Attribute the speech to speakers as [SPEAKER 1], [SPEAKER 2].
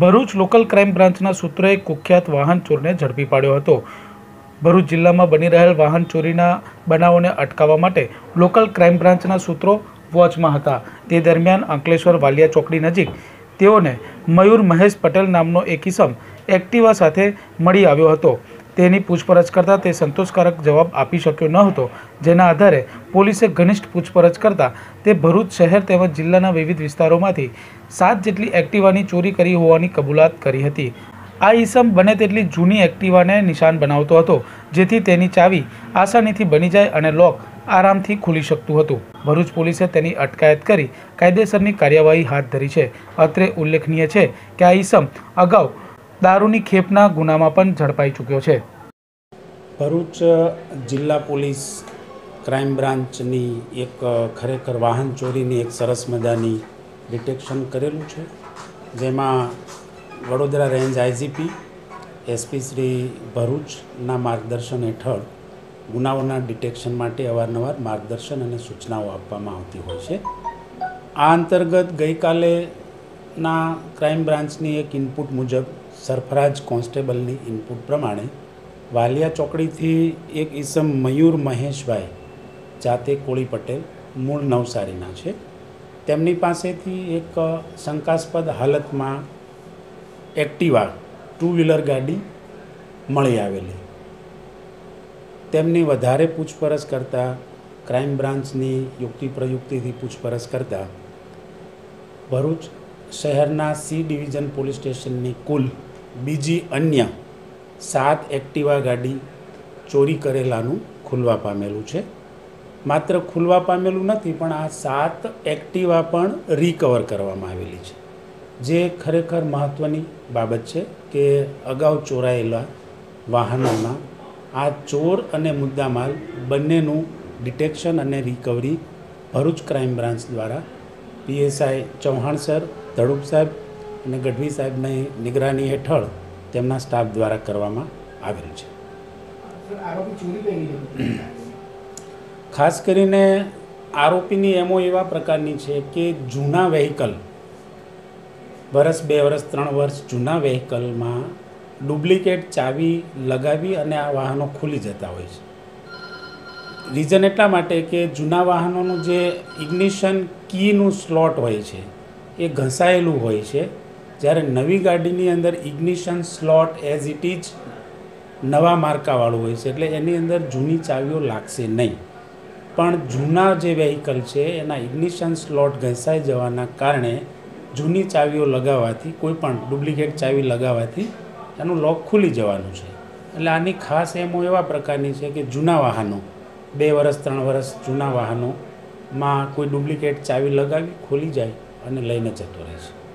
[SPEAKER 1] Bharuch local crime બ્રાન્ચના સૂત્રોએ કુખ્યાત વાહન ચોરને ઝડપી પાડ્યો હતો. ભરૂચ જિલ્લામાં બની રહેલ વાહન ચોરીના બનાવોને અટકાવવા માટે લોકલ ક્રાઇમ બ્રાન્ચના સૂત્રો વોચમાં હતા. તે દરમિયાન અંકલેશ્વર વાલિયા ચોકડી નજીક તેઓને મયુર મહેશ પટેલ નામનો એક ઇસમ એક્ટિવા સાથે મળી આવ્યો હતો. તેની પૂછપરછ કરતાં તે સંતોષકારક જવાબ આપી શક્યો ન હતો. જેના આધારે પોલીસે ઘનિષ્ઠ પૂછપરછ કરતાં તે ભરૂચ શહેર તેમજ જિલ્લાના વિવિધ વિસ્તારોમાંથી સાત જેટલી એક્ટિવાની ચોરી કરી હોવાની કબૂલાત કરી હતી. આ ઈસમ બને તેટલી જૂની એક્ટિવાને નિશાન બનાવતો હતો, જેથી તેની ચાવી આસાનીથી બની જાય અને લોક આરામથી ખુલી શકતું હતું. ભરૂચ પોલીસે તેની અટકાયત કરી કાયદેસરની કાર્યવાહી હાથ ધરી છે. અત્રે ઉલ્લેખનીય છે કે આ ઈસમ અગાઉ દારૂની ખેપના ગુનામાં પણ ઝડપાઈ ચૂક્યો છે.
[SPEAKER 2] ભરૂચ જિલ્લા પોલીસ ક્રાઇમ બ્રાન્ચની એક ખરેખર વાહન ચોરીની એક સરસ મજાની ડિટેક્શન કરેલું છે. જેમાં Vadodara range IGP SP Shri ભરૂચના માર્ગદર્શન હેઠળ ગુનાઓના ડિટેક્શન માટે અવારનવાર માર્ગદર્શન અને સૂચનાઓ આપવામાં આવતી હોય છે. આ અંતર્ગત ગઈકાલે ના ક્રાઇમ બ્રાન્ચની એક ઇનપુટ મુજબ સરફરાજ કોન્સ્ટેબલની ઇનપુટ પ્રમાણે વાલિયા ચોકડીથી એક ઈસમ મયુર મહેશભાઈ, જાતે કોળી પટેલ, મૂળ નવસારીના છે. તેમની પાસેથી એક શંકાસ્પદ હાલતમાં એક્ટિવા ટુ વ્હીલર ગાડી મળી આવેલી. તેમની વધારે પૂછપરછ કરતાં, ક્રાઇમ બ્રાન્ચની યુક્તિ પ્રયુક્તિથી પૂછપરછ કરતાં ભરૂચ શહેરના સી ડિવિઝન પોલીસ સ્ટેશનની કુલ બીજી અન્ય સાત એક્ટિવા ગાડી ચોરી કરેલાનું ખુલવા પામેલું છે. માત્ર ખુલવા પામેલું નથી, પણ આ સાત એક્ટિવા પણ રિકવર કરવામાં આવેલી છે. જે ખરેખર મહત્ત્વની બાબત છે કે અગાઉ ચોરાયેલા વાહનોમાં આ ચોર અને મુદ્દામાલ બંનેનું ડિટેક્શન અને રિકવરી ભરૂચ ક્રાઇમ બ્રાન્ચ દ્વારા પીએસઆઈ ચૌહાણ સર ધડુપ સાહેબ અને ગઢવી સાહેબની નિગરાની હેઠળ તેમના સ્ટાફ દ્વારા કરવામાં આવેલ છે. ખાસ કરીને આરોપીની એમો એવા પ્રકારની છે કે જૂના વ્હીકલ વર્ષ બે વર્ષ ત્રણ વર્ષ જૂના વ્હીકલમાં ડુપ્લિકેટ ચાવી લગાવી અને આ વાહનો ખુલી જતા હોય છે. રીઝન એટલા માટે કે જૂના વાહનોનું જે ઇગ્નિશન કીનું સ્લોટ હોય છે, એ ઘસાયેલું હોય છે. જ્યારે નવી ગાડીની અંદર ignition slot as it is નવા માર્કાવાળું હોય છે, એટલે એની અંદર જૂની ચાવીઓ લાગશે નહીં. પણ જૂના જે વેહિકલ છે, એના ઇગ્નિશન સ્લોટ ઘસાઈ જવાના કારણે જૂની ચાવીઓ લગાવવાથી, કોઈ પણ ડુપ્લિકેટ ચાવી લગાવવાથી એનું લોક ખુલી જવાનું છે. એટલે આની ખાસ એમો એવા પ્રકારની છે કે જૂના વાહનો બે વર્ષ ત્રણ વર્ષ જૂના વાહનોમાં કોઈ ડુપ્લિકેટ ચાવી લગાવી, ખોલી જાય અને લઈને જતો રહે છે.